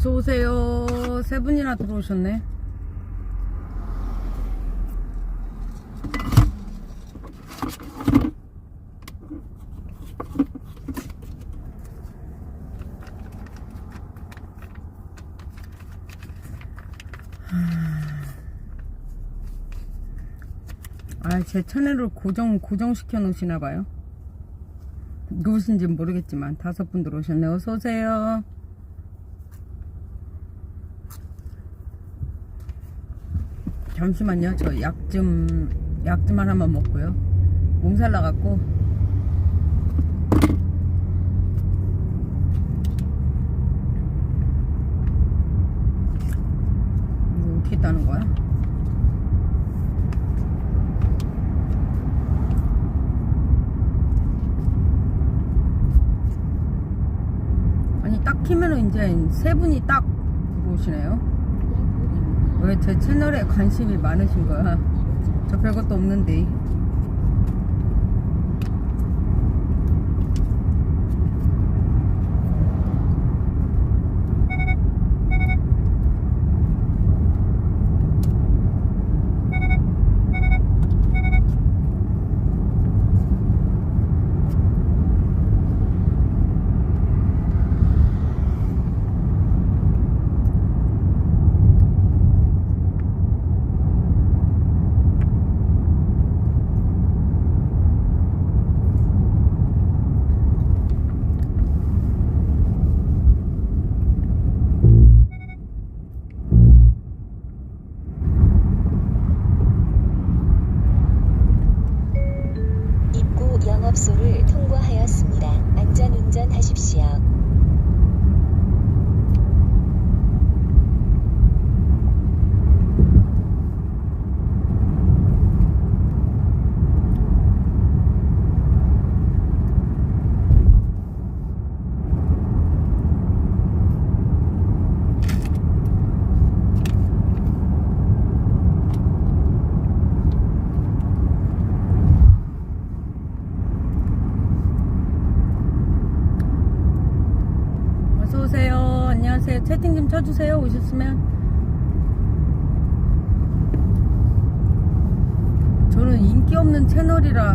어서 오세요. 세 분이나 들어오셨네. 아, 제 채널을 고정, 고정시켜 놓으시나 봐요. 누구신지 모르겠지만, 다섯 분 들어오셨네. 어서오세요. 잠시만요. 저 약 좀, 약 좀 하나만 먹고요. 몸살 나갖고. 이거 어떻게 따는 거야? 아니, 딱 키면은 이제 세 분이 딱 들어오시네요. 왜 제 채널에 관심이 많으신 거야? 저 별것도 없는데. 是不是啊？ 없는 채널이라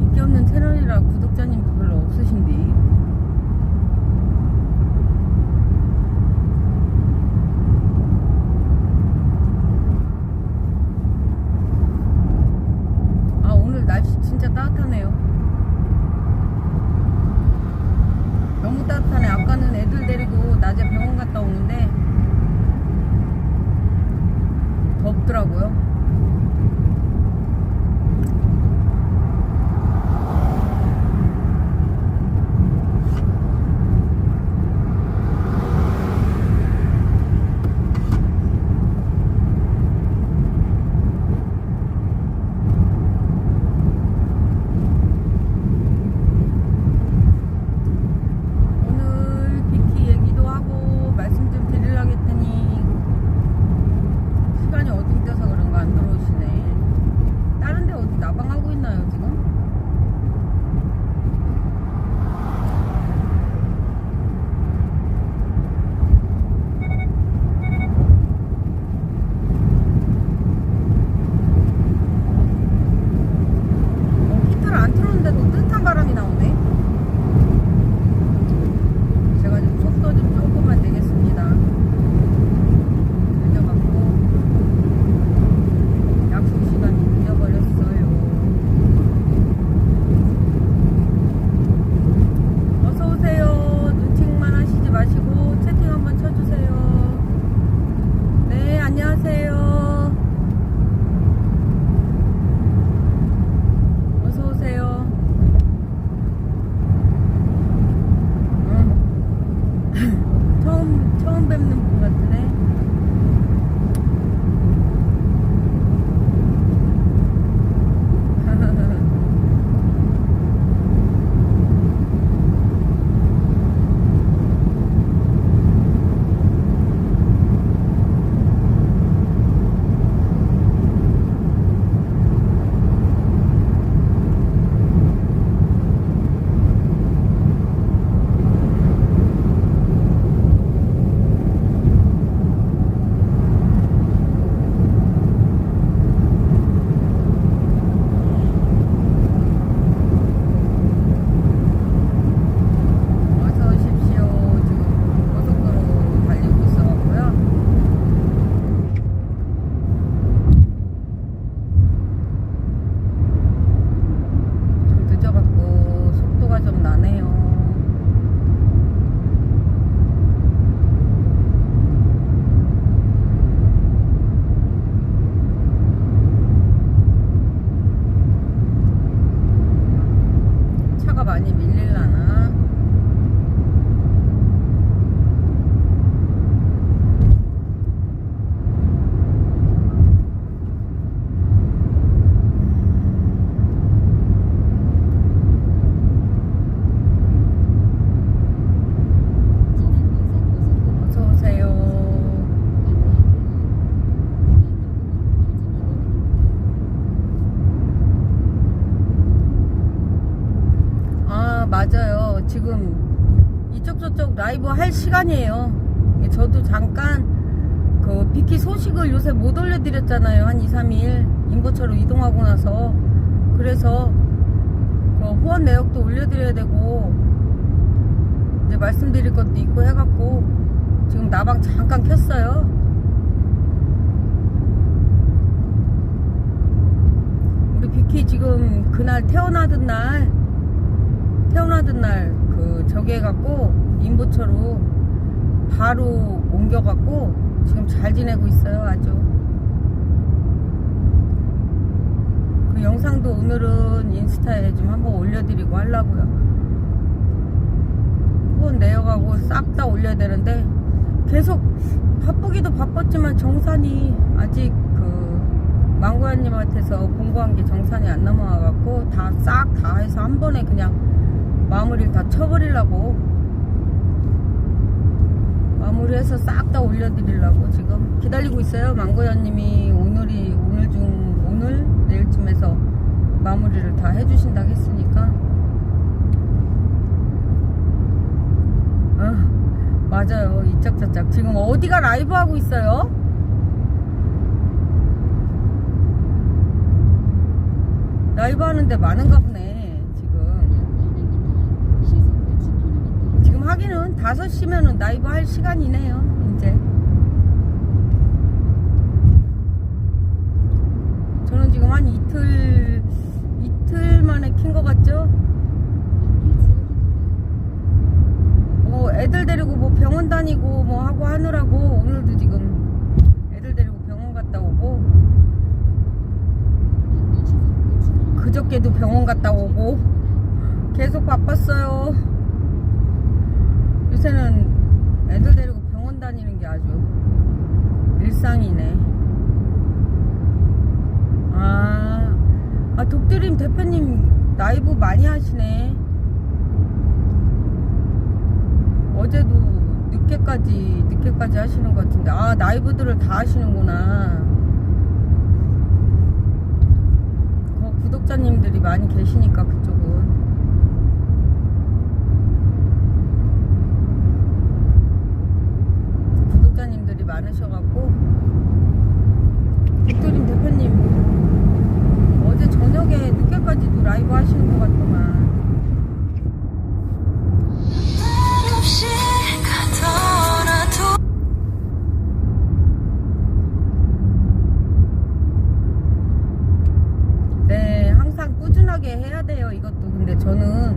인기 없는 채널이라 구독자님도 별로 없으신데. 안녕하세요. 지금 이쪽 저쪽 라이브 할 시간이에요. 예, 저도 잠깐 그 비키 소식을 요새 못 올려드렸잖아요. 한 2, 3일 인보처로 이동하고 나서 그래서 그 후원 내역도 올려드려야 되고 이제 말씀드릴 것도 있고 해갖고 지금 나방 잠깐 켰어요. 우리 비키 지금 그날 태어나던 날 태어나던 날 그 저기 해갖고 인보처로 바로 옮겨갖고 지금 잘 지내고 있어요 아주. 그 영상도 오늘은 인스타에 좀 한번 올려드리고 하려고요. 후원 내역하고 싹 다 올려야 되는데 계속 바쁘기도 바빴지만 정산이 아직 그 망고야님한테서 공부한 게 정산이 안 넘어와갖고 다 싹다 해서 한 번에 그냥 마무리를 다 쳐버리려고 마무리해서 싹 다 올려드리려고 지금 기다리고 있어요. 망고야님이 오늘이 오늘 중 오늘 내일쯤에서 마무리를 다 해주신다고 했으니까. 아, 맞아요. 이짝저짝 지금 어디가 라이브 하고 있어요? 라이브 하는데 많은가 보네 지금. 지금 하기는 5시면은 라이브 할 시간이네요, 이제. 저는 지금 한 이틀, 이틀 만에 킨 것 같죠? 뭐 애들 데리고 뭐 병원 다니고 뭐 하고 하느라고 오늘도 지금 애들 데리고 병원 갔다 오고 그저께도 병원 갔다 오고 계속 바빴어요. 요새는 애들 데리고 병원 다니는 게 아주 일상이네. 아, 아 독드림 대표님 라이브 많이 하시네. 어제도 늦게까지 늦게까지 하시는 것 같은데 아 라이브들을 다 하시는구나. 어, 구독자님들이 많이 계시니까 그쪽은. 구독자님들이 많으셔갖고 victorim 대표님 어제 저녁에 늦게까지도 라이브 하시는 것 같더만. 네 항상 꾸준하게 해야 돼요 이것도. 근데 저는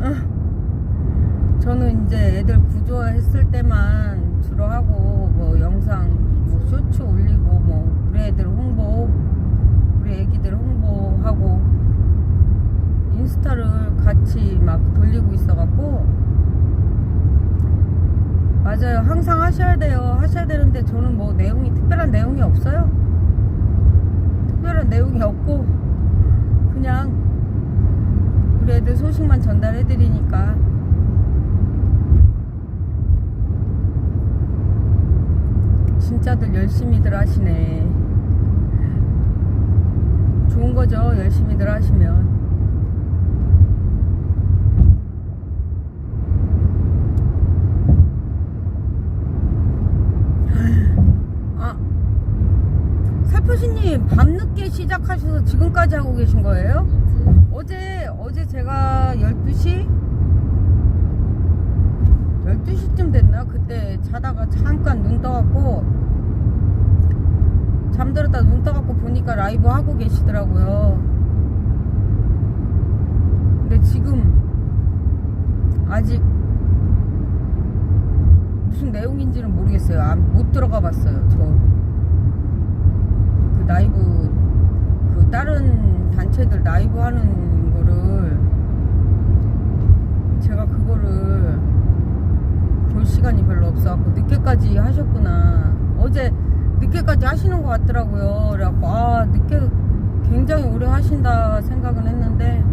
어, 저는 이제 애들 구조했을 때만 주로 하고 뭐 영상 뭐 쇼츠 올리고 뭐 우리 애들 홍보 우리 애기들 홍보하고 인스타를 같이 막 돌리고 있어갖고. 맞아요. 항상 하셔야 돼요. 하셔야 되는데 저는 뭐 내용이 특별한 내용이 없어요. 특별한 내용이 없고 그냥 우리 애들 소식만 전달해 드리니까 진짜들 열심히들 하시네 좋은 거죠 열심히들 하시면 아 살포시님 밤늦게 시작하셔서 지금까지 하고 계신 거예요? 어제 어제 제가 12시 12시쯤 됐나? 그때 자다가 잠깐 눈 떠갖고 잠들었다 눈 떠갖고 보니까 라이브 하고 계시더라고요. 근데 지금 아직 무슨 내용인지는 모르겠어요. 안- 못 들어가 봤어요. 저 그 라이브 그 다른 단체들 라이브 하는 거를 제가 그거를 볼 시간이 별로 없어갖고 늦게까지 하셨구나 어제 늦게까지 하시는 것 같더라고요. 그래갖고 아 늦게 굉장히 오래 하신다 생각은 했는데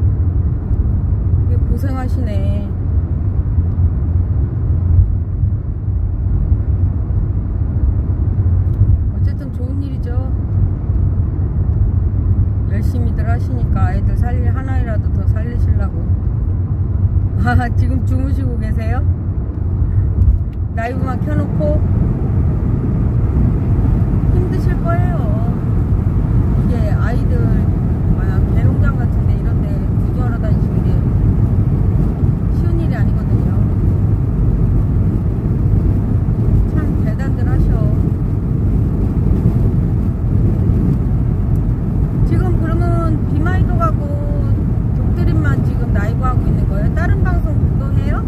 고생하시네. 어쨌든 좋은 일이죠. 열심히들 하시니까 아이들 살릴 하나이라도 더 살리시려고. 아 지금 주무시고 계세요? 라이브만 켜놓고 거예요. 이게 아이들 만약 개농장 같은데 이런데 구조하러 다니시는 게 쉬운 일이 아니거든요. 참 대단들 하셔. 지금 그러면 비마이도 가고 독드림만 지금 라이브 하고 있는 거예요? 다른 방송도 해요?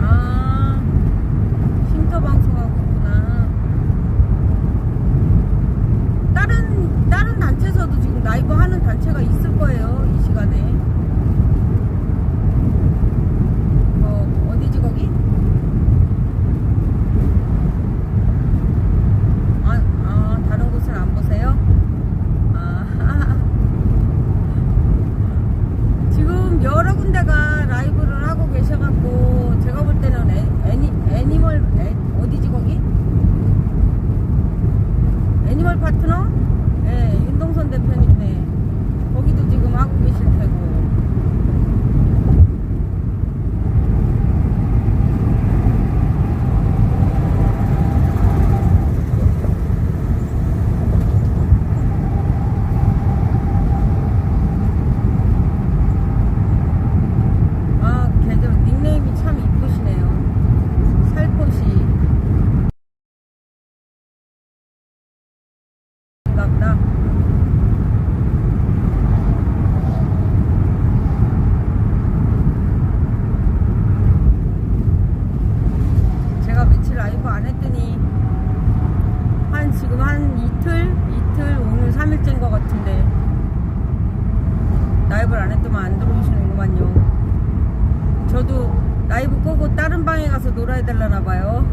아, 쉼터 방송하고 있구나. 다른, 다른 단체에서도 지금 라이브 하는 단체가 있을 거예요, 이 시간에. 어, 어디지, 거기? 아, 아, 다른 곳은 안 보세요? 아, 지금 여러 군데가 라이브를 하고 계셔갖고 제가 볼 때는 애, 애니, 애니멀 애, 어디지 거기? 애니멀 파트너? 예, 윤동선 대표님네 거기도 지금 하고 계실 테고 아, 계정 닉네임이 참 이쁘시네요. 살포시. 반갑다. 제가 며칠 라이브 안 했더니 한 지금 한 이틀 이틀 오늘 3일째인 것 같은데 라이브를 안 들어오시는구만요. 저도 라이브 끄고 다른 방에 가서 놀아야 되려나 봐요.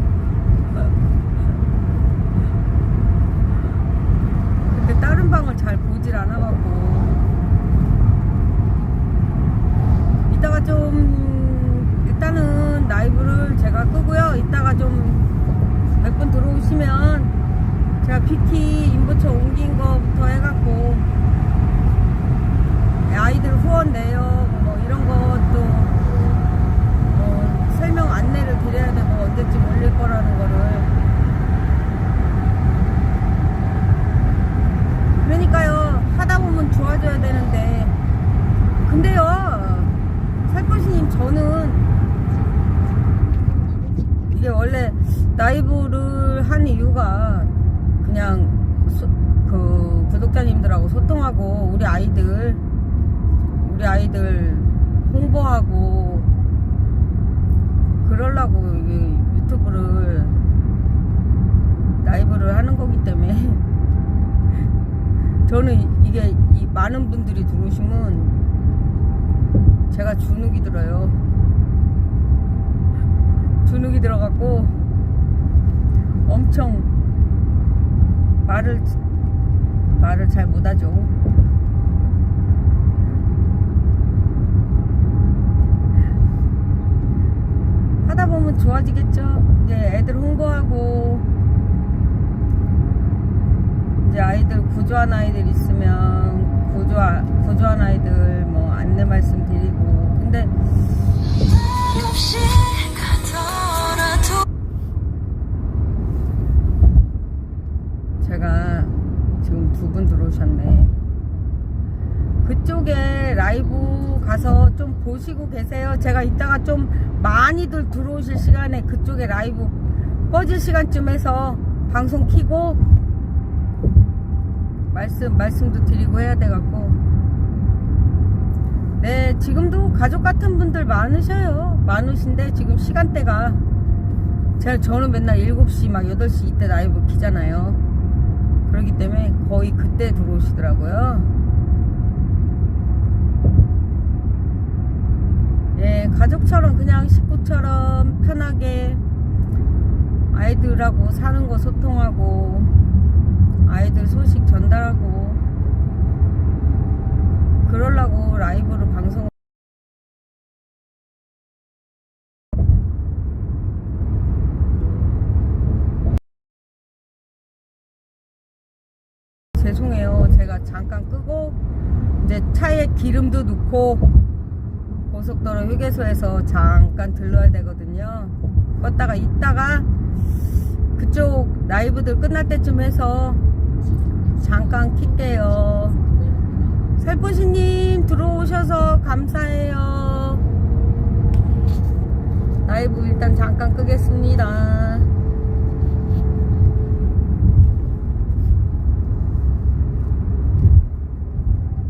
근데 다른 방을 잘 보질 않아갖고. 이따가 좀, 일단은 라이브를 제가 끄고요. 이따가 좀 몇 분 들어오시면 제가 비키 인부처 옮긴 거부터 해갖고 아이들 후원 내역 뭐 이런 것도 뭐 설명 안내를 드려야 되고 언제쯤 올릴 거라는 거를 그러니까요 하다 보면 좋아져야 되는데 근데요 살포시님 저는 이게 원래 라이브를 한 이유가 그냥 소- 그 구독자님들하고 소통하고 우리 아이들 우리 아이들 홍보하고 그러려고 이 유튜브를 라이브를 하는 거기 때문에 저는 이- 이게 이 많은 분들이 들어오시면 제가 주눅이 들어요. 주눅이 들어갖고 엄청 말을 말을 잘 못하죠. 하다 보면 좋아지겠죠. 이제 애들 홍보하고 이제 아이들 구조한 아이들 있으면 구조 구조한 아이들 뭐 안내 말씀 드리고 근데 제가 지금 두 분 들어오셨네. 그쪽에 라이브 가서 좀 보시고 계세요. 제가 이따가 좀 많이들 들어오실 시간에 그쪽에 라이브 꺼질 시간쯤 해서 방송 키고 말씀, 말씀도 드리고 해야 돼 갖고. 네, 지금도 가족 같은 분들 많으셔요. 많으신데 지금 시간대가 제가 저는 맨날 7시 막 8시 이때 라이브 키잖아요. 그렇기 때문에 거의 그때 들어오시더라고요. 예, 가족처럼 그냥 식구처럼 편하게 아이들하고 사는 거 소통하고 아이들 소식 전달하고 그러려고 라이브로 방송 죄송해요. 제가 잠깐 끄고 이제 차에 기름도 넣고 고속도로 휴게소에서 잠깐 들러야 되거든요. 껐다가 이따가 그쪽 라이브들 끝날 때쯤 해서 잠깐 킬게요. 살포시님 들어오셔서 감사해요. 라이브 일단 잠깐 끄겠습니다.